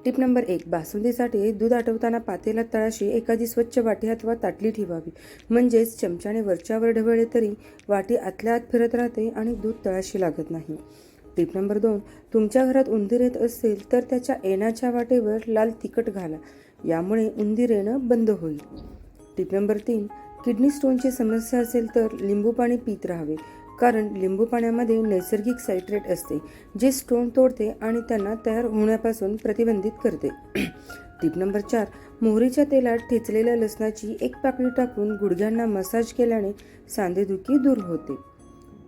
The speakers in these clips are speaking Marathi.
टिप नंबर एक बासुंदीसाठी दूध आटवताना पातेला तळाशी एखादी स्वच्छ वाटी अथवा ताटली ठेवावी. म्हणजेच चमच्याने वरच्यावर ढवळले तरी वाटी आतल्या आत फिरत राहते आणि दूध तळाशी लागत नाही. टिप नंबर दोन तुमच्या घरात उंदीर येत असेल तर त्याच्या येण्याच्या वाटेवर लाल तिखट घाला. यामुळे उंदीर येणं बंद होईल. टिप नंबर तीन किडनी स्टोनची समस्या असेल तर लिंबू पाणी पित राहावे. कारण लिंबू पाण्यामध्ये नैसर्गिक सायट्रेट असते जे स्टोन तोडते आणि त्यांना तयार होण्यापासून प्रतिबंधित करते. टिप नंबर चार मोहरीच्या तेलात ठेचलेल्या लसणाची एक पाकळी टाकून गुडघ्यांना मसाज केल्याने सांधेदुखी दूर होते.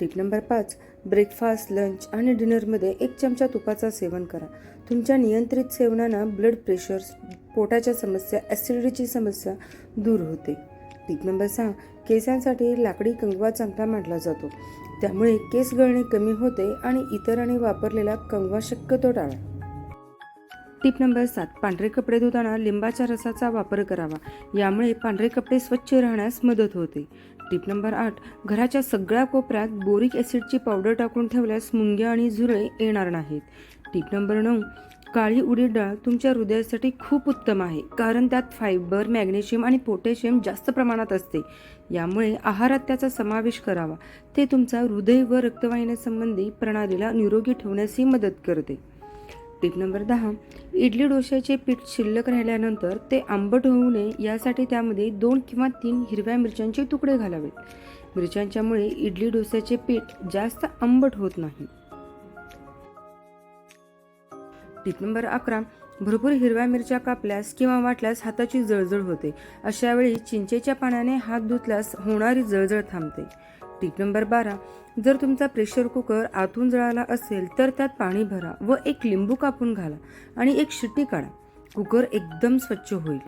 टिप नंबर पाच ब्रेकफास्ट लंच आणि डिनरमध्ये एक चमचा तुपाचा सेवन करा. तुमच्या नियंत्रित सेवनानं ब्लड प्रेशर पोटाच्या समस्या ॲसिडिटीची समस्या दूर होते. टीप नंबर सहा केसांसाठी लाकडी कंगवा चांगला मानला जातो. त्यामुळे केस गळणे कमी होते आणि इतरांनी वापरलेला कंगवा शक्यतो टाळा. टिप नंबर सात पांढरे कपडे धुताना लिंबाच्या रसाचा वापर करावा. यामुळे पांढरे कपडे स्वच्छ राहण्यास मदत होते. टिप नंबर आठ घराच्या सगळ्या कोपऱ्यात बोरिक ॲसिडची पावडर टाकून ठेवल्यास मुंग्या आणि झुरळे येणार नाहीत. टिप नंबर नऊ काळी उडीद डाळ तुमच्या हृदयासाठी खूप उत्तम आहे कारण त्यात फायबर मॅग्नेशियम आणि पोटॅशियम जास्त प्रमाणात असते. यामुळे आहारात त्याचा समावेश करावा. ते तुमचा हृदय व रक्तवाहिन्यासंबंधी प्रणालीला निरोगी ठेवण्यासही मदत करते. टिप नंबर दहा. इडली डोश्याचे पीठ शिल्लक राहिल्यानंतर ते आंबट होऊ नये यासाठी त्यामध्ये दोन किंवा तीन हिरव्या मिरच्यांचे तुकडे घालावेत. मिरच्यांच्यामुळे इडली डोस्याचे पीठ जास्त आंबट होत नाही. टिप नंबर अकरा भरपूर हिरव्या मिरच्या कापल्यास किंवा वाटल्यास हाताची जळजळ होते. अशा वेळी चिंचेच्या पाण्याने हात धुतल्यास होणारी जळजळ थांबते. टीप नंबर बारा जर तुमचा प्रेशर कुकर आतून जळाला असेल तर त्यात पाणी भरा व एक लिंबू कापून घाला आणि एक शिट्टी काढा. कुकर एकदम स्वच्छ होईल.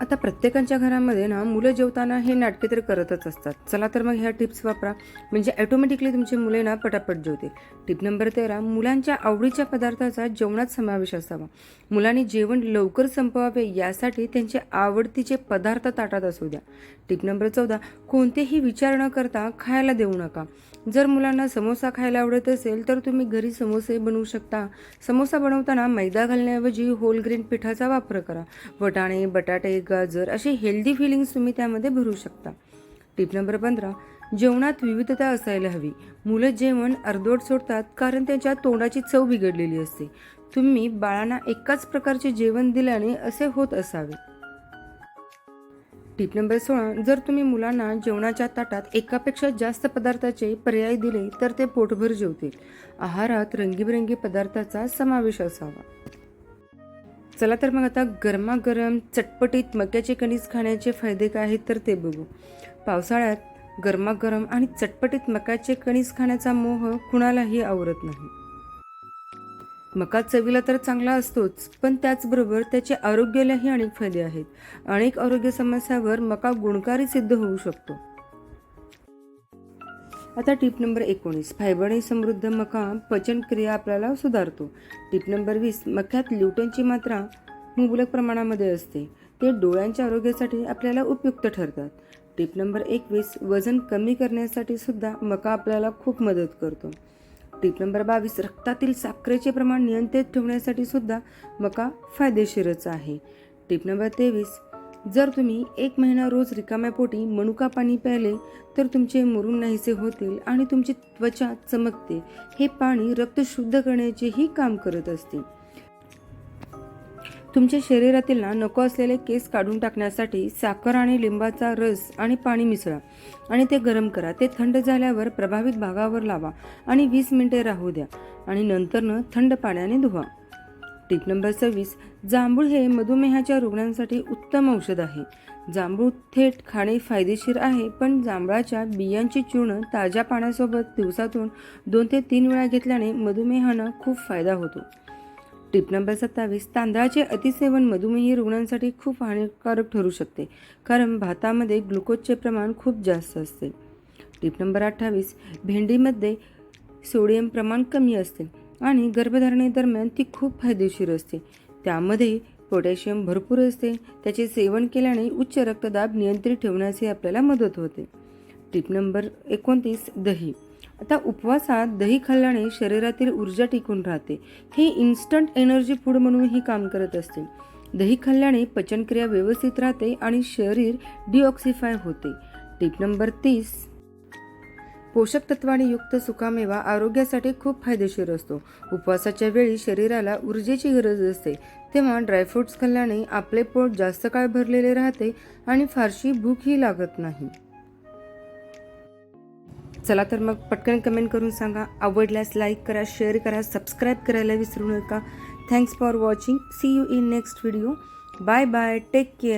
आता प्रत्येकाच्या घरामध्ये ना मुलं जेवताना हे नाटके तर करतच असतात. चला तर मग ह्या टिप्स वापरा. म्हणजे ॲटोमॅटिकली तुमची मुले ना पटापट जेवतील. टिप नंबर तेरा मुलांच्या आवडीच्या पदार्थाचा जेवणात समावेश असावा. मुलांनी जेवण लवकर संपवावे यासाठी त्यांचे आवडतीचे पदार्थ ताटात असू द्या. टिप नंबर चौदा कोणतेही विचार न करता खायला देऊ नका. जर मुलांना समोसा खायला आवडत असेल तर तुम्ही घरी समोसे बनवू शकता. समोसा बनवताना मैदा घालण्याऐवजी होल ग्रेन पिठाचा वापर करा. वटाणे बटाटे गाजर असे हेल्दी फिलिंग्स तुम्ही त्यामध्ये भरू शकता. टिप नंबर पंधरा जेवणात विविधता असायला हवी. मुलं जेवण अर्धवट सोडतात कारण त्यांच्या तोंडाची चव बिघडलेली असते. तुम्ही बाळांना एकाच प्रकारचे जेवण दिल्याने असे होत असावे. टिप नंबर सोळा जर तुम्ही मुलांना जेवणाच्या ताटात एकापेक्षा जास्त पदार्थाचे पर्याय दिले तर ते पोटभर जेवतील. आहारात रंगीबेरंगी पदार्थाचा समावेश असावा. चला तर मग आता गरमागरम चटपटीत मक्याचे कणीस खाण्याचे फायदे काय आहेत तर ते बघू. पावसाळ्यात गरमागरम आणि चटपटीत मकाचे कणीस खाण्याचा मोह कुणालाही आवरत नाही. मका चवीला तर चांगला असतोच पण त्याचबरोबर त्याचे आरोग्यालाही अनेक फायदे आहेत. अनेक आरोग्य समस्यावर मका गुणकारी सिद्ध होऊ शकतो. आता टिप नंबर एकोणीस. फायबरने समृद्ध मका पचनक्रिया आपल्याला सुधारतो. टिप नंबर वीस मक्यात ल्युटनची मात्रा मुबलक प्रमाणामध्ये असते. ते डोळ्यांच्या आरोग्यासाठी आपल्याला उपयुक्त ठरतात. टिप नंबर एकवीस वजन कमी करण्यासाठी सुद्धा मका आपल्याला खूप मदत करतो. टिप नंबर बावीस रक्तातील साखरेचे प्रमाण नियंत्रित ठेवण्यासाठी सुद्धा मका फायदेशीरच आहे. टिप नंबर तेवीस जर तुम्ही एक महिना रोज रिकाम्या पोटी मनुका पाणी प्यायले तर तुमचे मुरून नाहीसे होतील आणि तुमची त्वचा चमकते. हे पाणी रक्त शुद्ध करण्याचेही काम करत असते. तुमच्या शरीरातील ना नको असलेले केस काढून टाकण्यासाठी साखर आणि लिंबाचा रस आणि पाणी मिसळा आणि ते गरम करा. ते थंड झाल्यावर प्रभावित भागावर लावा आणि वीस मिनिटे राहू द्या आणि नंतरनं थंड पाण्याने धुवा. टिप नंबर सव्वीस जांभूळ हे मधुमेहाच्या रुग्णांसाठी उत्तम औषध आहे. जांभूळ थेट खाणे फायदेशीर आहे पण जांभळाच्या बियांची चूर्ण ताज्या पाण्यासोबत दिवसातून दोन ते तीन वेळा घेतल्याने मधुमेहानं खूप फायदा होतो. टिप नंबर सत्तावीस तांदळाचे अतिसेवन मधुमेही रुग्णांसाठी खूप हानिकारक ठरू शकते कारण भातामध्ये ग्लुकोजचे प्रमाण खूप जास्त असते. टिप नंबर अठ्ठावीस भेंडीमध्ये सोडियम प्रमाण कमी असते आणि गर्भधारणेदरम्यान ती खूप फायदेशीर असते. त्यामध्ये पोटॅशियम भरपूर असते. त्याचे सेवन केल्याने उच्च रक्तदाब नियंत्रित ठेवण्यासही आपल्याला मदत होते. टिप नंबर एकोणतीस दही. आता उपवासात दही खाल्ल्याने शरीरातील ऊर्जा टिकून राहते. हे इन्स्टंट एनर्जी फूड म्हणूनही काम करत असते. दही खाल्ल्याने पचनक्रिया व्यवस्थित राहते आणि शरीर डिऑक्सिफाय होते. टिप नंबर तीस पोषक तत्वाने युक्त सुकामेवा आरोग्यासाठी खूप फायदेशीर असतो. उपवासाच्या वेळी शरीराला ऊर्जेची गरज असते. तेव्हा ड्रायफ्रुट्स खाल्ल्याने आपले पोट जास्त काळ भरलेले राहते आणि फारशी भूकही लागत नाही. चला तर मग पटकन कमेंट करून सांगा. आवडल्यास लाईक करा शेअर करा सबस्क्राईब करायला विसरू नका. Thanks for watching see you in next video bye bye take care